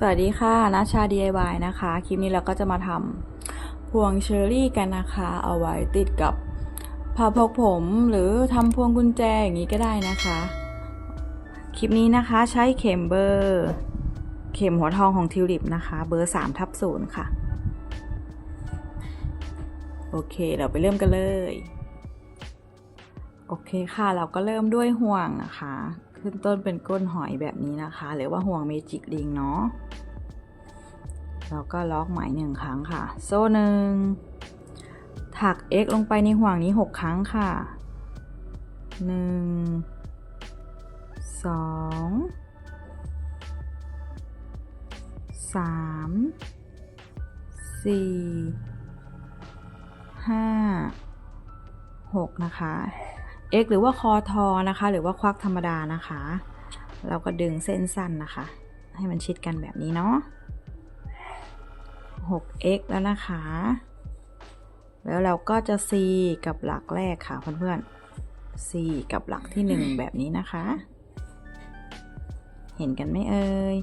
สวัสดีค่ะนัชชา DIY นะคะ คลิปนี้เราก็จะมาทำพวงเชอร์รี่กันนะคะ เอาไว้ติดกับผ้าพกผมหรือทำพวงกุญแจอย่างนี้ก็ได้นะคะ คลิปนี้นะคะใช้เข็มเบอร์ เข็มหัวทองของทิวลิปนะคะ เบอร์3ทับศูนย์ค่ะ โอเค เราไปเริ่มกันเลย โอเคค่ะ เราก็เริ่มด้วยห่วงนะคะ ขึ้นต้นเป็นก้นหอยแบบนี้นะคะ หรือว่าห่วงเมจิกลิงเนาะแล้วก็ล็อกไหมหนึ่งครั้งค่ะ โซ่หนึ่งถัก x ลงไปในห่วงนี้ 6 ครั้งค่ะหนึ่งสองสามสี่ห้าหกนะคะ x หรือว่าคอทอนะคะ หรือว่าควักธรรมดานะคะ เราก็ดึงเส้นสั้นนะคะ ให้มันชิดกันแบบนี้เนาะ 6x แล้วนะคะ แล้วเราก็จะ c กับหลักแรกค่ะเพื่อนๆ c กับหลักที่ 1 แบบนี้นะคะ เห็นกันไหมเอ่ย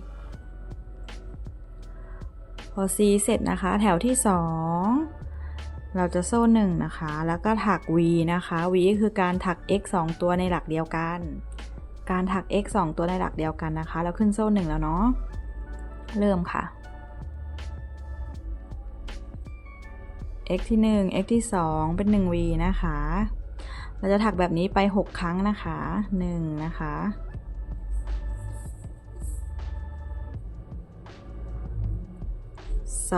พอ c เสร็จนะคะ แถวที่ 2 เราจะโซ่หนึ่งนะคะ แล้วก็ถัก v นะคะ V คือการถัก x 2 ตัวในหลักเดียวกัน การถัก x 2 ตัวในหลักเดียวกันนะคะแล้วขึ้นโซ่หนึ่งแล้วเนาะ เริ่มค่ะ x ที่1 x ที่ 2 เป็น 1v นะคะ เราจะถักแบบนี้ไป 6 ครั้งนะคะ 1 นะคะส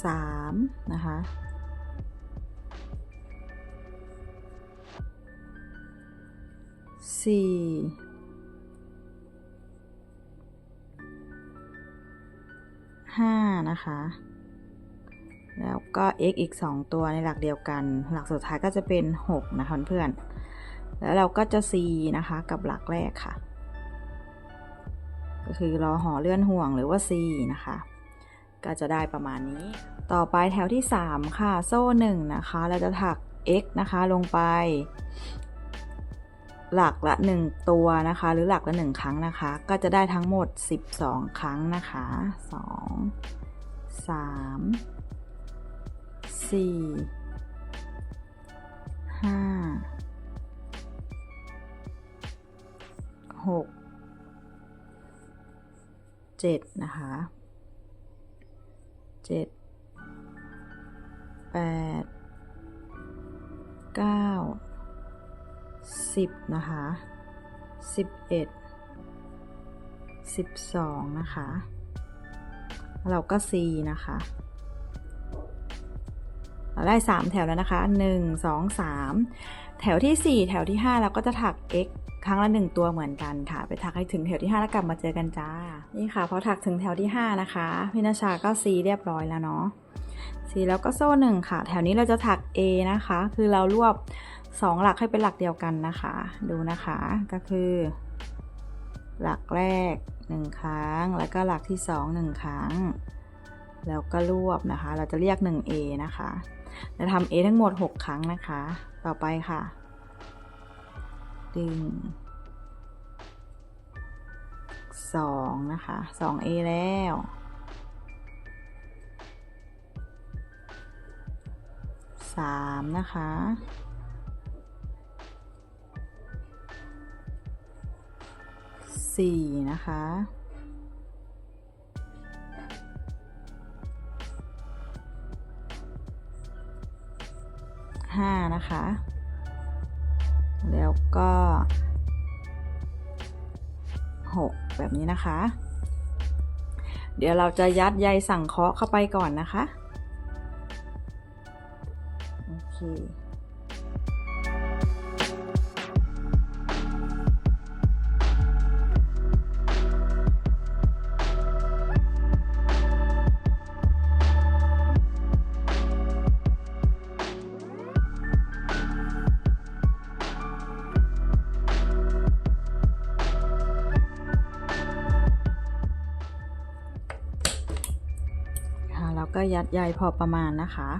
องสามนะคะ สี่ห้านะคะ แล้วก็ x อีก 2 ตัวในหลักเดียวกัน หลักสุดท้ายก็จะเป็น 6 นะคะเพื่อนๆแล้วเราก็จะ c นะคะ กับหลักแรกค่ะ ก็คือรอห่อเลื่อนห่วงหรือว่า c นะคะ ก็จะได้ประมาณนี้ ต่อไปแถวที่ 3 ค่ะ โซ่1นะคะ เราจะถัก x นะคะลงไป หลักละ 1 ตัวนะคะ หรือหลักละ 1 ครั้งนะคะ ก็จะได้ทั้งหมด 12 ครั้งนะคะ 2 3 4 5 6 7นะคะ เจ็ดแปดเก้าสิบนะคะสิบเอ็ดสิบสองนะคะ เราก็ C นะคะเราได้ 3 แถวแล้วนะคะ 1 2 3 แถวที่ 4 แถวที่ 5 เราก็จะถัก x ครั้งละ1ตัวเหมือนกันค่ะ ไปถักให้ถึงแถวที่ 5 แล้วกลับมาเจอกันจ้า นี่ค่ะพอถักถึงแถวที่ 5 นะคะ พี่นาชาก็ C เรียบร้อยแล้วเนาะ C แล้วก็โซ่หนึ่งค่ะ แถวนี้เราจะถัก A นะคะ คือเรารวบ 2 หลักให้เป็นหลักเดียวกันนะคะ ดูนะคะ ก็คือ หลักแรก 1 ครั้ง แล้วก็หลักที่ 2 1 ครั้ง แล้วก็รวบนะคะ เราจะเรียก 1A นะคะ จะทำ A ทั้งหมด 6 ครั้งนะคะ ต่อไปค่ะ ดึง 2 นะคะ 2A แล้ว 3 นะคะ 4 นะคะห้านะคะ แล้วก็หกแบบนี้นะคะ เดี๋ยวเราจะยัดใยสั่งเคาะเข้าไปก่อนนะคะ โอเค ยัดใยพอประมาณนะคะ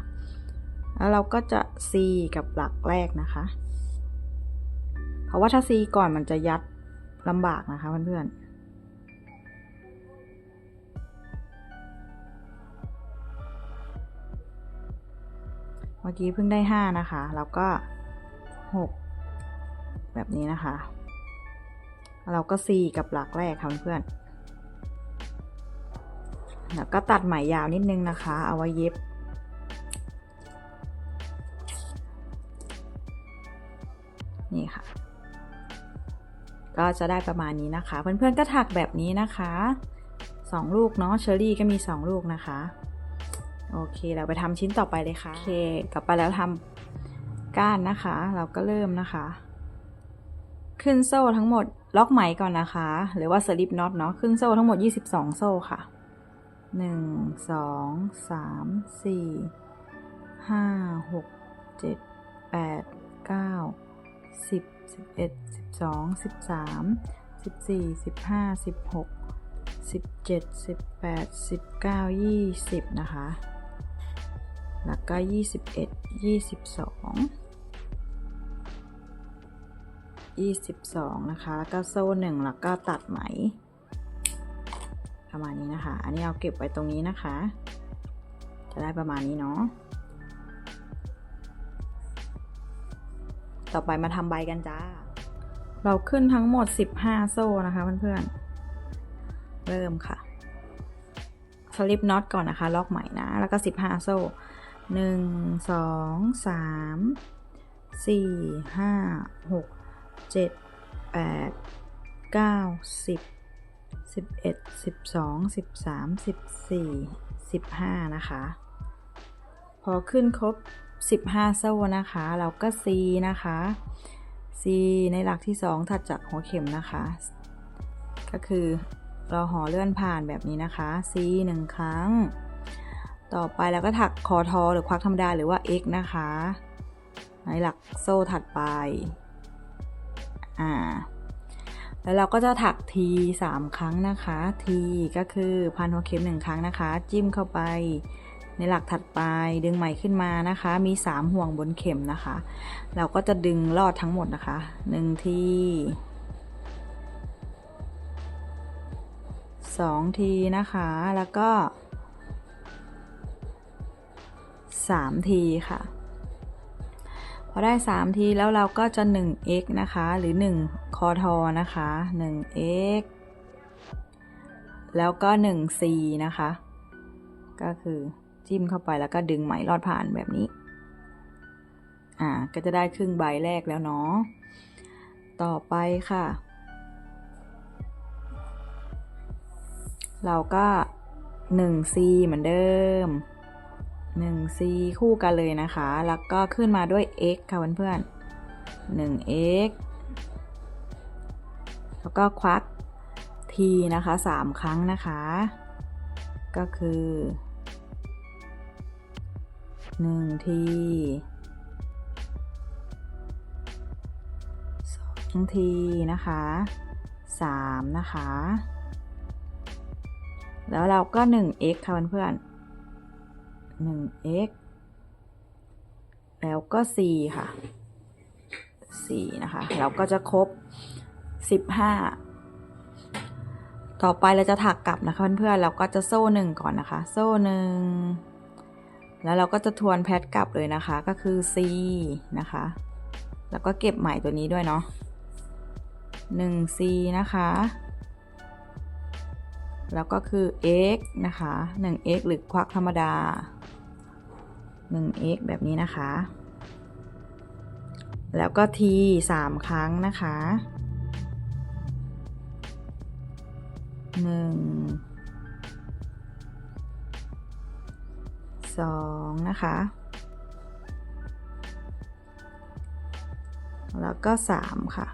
แล้วเราก็จะ C กับหลักแรกนะคะ เพราะว่าถ้า c ก่อนมันจะยัดลำบากนะคะเพื่อนๆเมื่อกี้เพิ่งได้ 5 นะคะ แล้วก็ 6 แบบนี้นะคะ เราก็ c กับหลักแรกค่ะเพื่อนๆ แล้วก็ตัดไหมยาวนิดนึงนะคะ เอาไว้เย็บ นี่ค่ะ ก็จะได้ประมาณนี้นะคะ เพื่อนๆก็ถักแบบนี้นะคะสองลูกเนาะเชอรี่ก็มีสองลูกนะคะ โอเคเราไปทำชิ้นต่อไปเลยค่ะโอเคกลับไปแล้วทำก้านนะคะ เราก็เริ่มนะคะ ขึ้นโซ่ทั้งหมดล็อกไหมก่อนนะคะ หรือว่าสลิปน็อตเนาะขึ้นโซ่ทั้งหมด 22 โซ่ค่ะ 1 2 3 4 5 6 7 8 9สิบสิบเอ็ดสิบสองสิบสามสิบสี่สิบห้าสิบหกสิบเจ็ดสิบแปดสิบเก้ายี่สิบนะคะ แล้วก็ยี่สิบเอ็ดยี่สิบสองยี่สิบสองนะคะ แล้วก็โซ่หนึ่งแล้วก็ตัดไหม ประมาณนี้นะคะ อันนี้เอาเก็บไว้ตรงนี้นะคะ จะได้ประมาณนี้เนาะ ต่อไปมาทำใบกันจ้า เราขึ้นทั้งหมด 15 โซ่นะคะเพื่อนๆ เริ่มค่ะ สลิปน็อตก่อนนะคะ ล็อกใหม่นะ แล้วก็ 15 โซ่1 2 3 4 5 6 7 8 9 10 11 12 13 14 15 นะคะ พอขึ้นครบ 15 โซ่นะคะ เราก็ C นะคะ C ในหลักที่ 2 ถัดจากหัวเข็มนะคะ ก็คือเราห่อเลื่อนผ่านแบบนี้นะคะ C 1 ครั้ง ต่อไปเราก็ถักคอทอหรือควักธรรมดาหรือว่า X นะคะ ในหลักโซ่ถัดไป อ่า แล้วเราก็จะถัก T 3ครั้งนะคะ T ก็คือพันหัวเข็ม1ครั้งนะคะ จิ้มเข้าไปในหลักถัดไปดึงไหมขึ้นมานะคะ มี 3 ห่วงบนเข็มนะคะ เราก็จะดึงลอดทั้งหมดนะคะ1ที2ทีนะคะแล้วก็ 3 ทีค่ะ พอได้ 3 ทีแล้วเราก็จะ 1x นะคะหรือ1 คอทอนะคะ 1x แล้วก็ 1c นะคะ ก็คือจิ้มเข้าไปแล้วก็ดึงไหมลอดผ่านแบบนี้ อ่า ก็จะได้ครึ่งใบแรกแล้วเนาะ ต่อไปค่ะ เราก็ 1C เหมือนเดิม 1C คู่กันเลยนะคะ แล้วก็ขึ้นมาด้วย x ค่ะเพื่อนๆ 1x แล้วก็ควัก t นะคะ 3 ครั้งนะคะ ก็คือหนึ่งทีสองทีนะคะสามนะคะ แล้วเราก็ 1x ค่ะเพื่อนๆ 1x แล้วก็ c ค่ะ 4 นะคะ เราก็จะครบ 15ต่อไปเราจะถักกลับนะคะเพื่อนๆเราก็จะโซ่หนึ่งก่อนนะคะ โซ่หนึ่งแล้วเราก็จะทวนแพทกลับเลยนะคะก็คือ C นะคะ แล้วก็เก็บใหม่ตัวนี้ด้วยเนาะ 1C นะคะ แล้วก็คือ x นะคะ 1x หรือควักธรรมดา 1x แบบนี้นะคะ แล้วก็ t 3 ครั้งนะคะ 1สองนะคะ แล้วก็สามค่ะ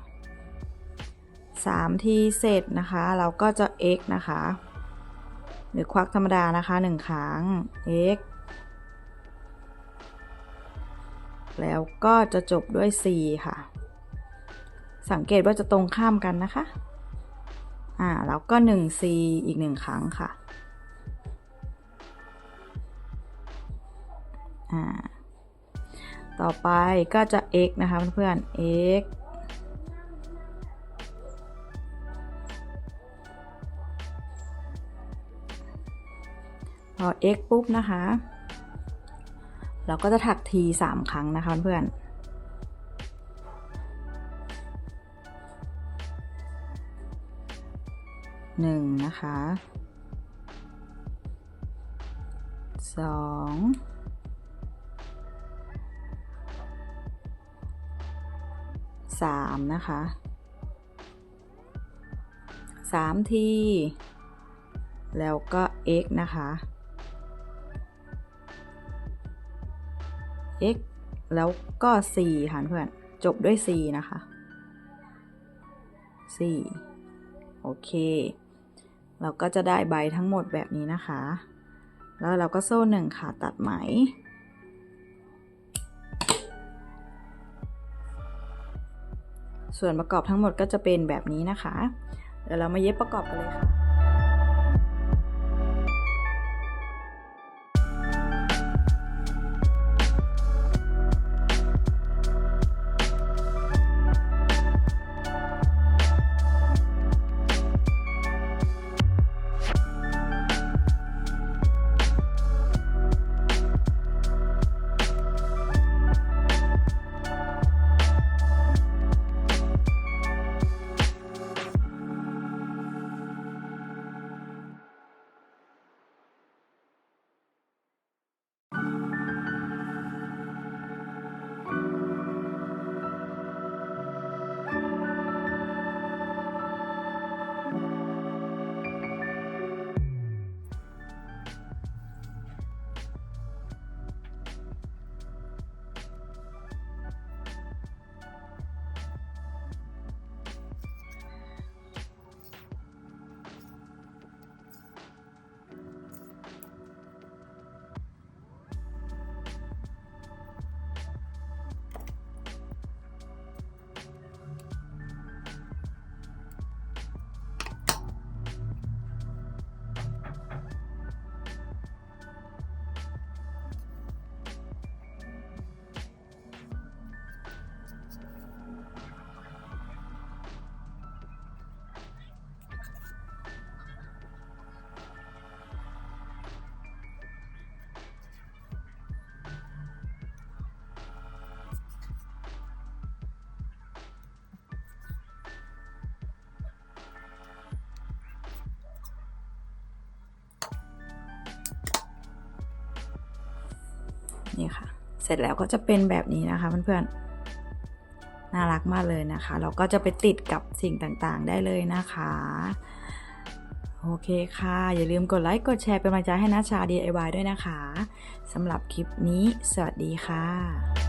สามทีเสร็จนะคะ เราก็จะ x นะคะ หรือควักธรรมดานะคะหนึ่งครั้ง x แล้วก็จะจบด้วย c ค่ะ สังเกตว่าจะตรงข้ามกันนะคะ อ่าแล้วก็ 1C อีก 1 ครั้งค่ะอ่าต่อไปก็จะ x นะคะเพื่อนๆ x พอ x ปุ๊บนะคะ เราก็จะถัก t 3 ครั้งนะคะเพื่อน 1 นะคะ 2 3 นะคะ 3 ที แล้วก็ x นะคะ x แล้วก็ 4 ค่ะเพื่อน จบด้วย 4 นะคะ 4 โอเค เราก็จะได้ใบทั้งหมดแบบนี้นะคะ แล้วเราก็โซ่หนึ่งค่ะตัดไหม ส่วนประกอบทั้งหมดก็จะเป็นแบบนี้นะคะ เดี๋ยวเรามาเย็บประกอบกันเลยค่ะ นี่ค่ะ เสร็จแล้วก็จะเป็นแบบนี้นะคะเพื่อนๆ น่ารักมากเลยนะคะ เราก็จะไปติดกับสิ่งต่างๆได้เลยนะคะ โอเคค่ะ อย่าลืมกดไลค์ กดแชร์เป็นกำลังใจให้นัชชา DIY ด้วยนะคะสำหรับคลิปนี้ สวัสดีค่ะ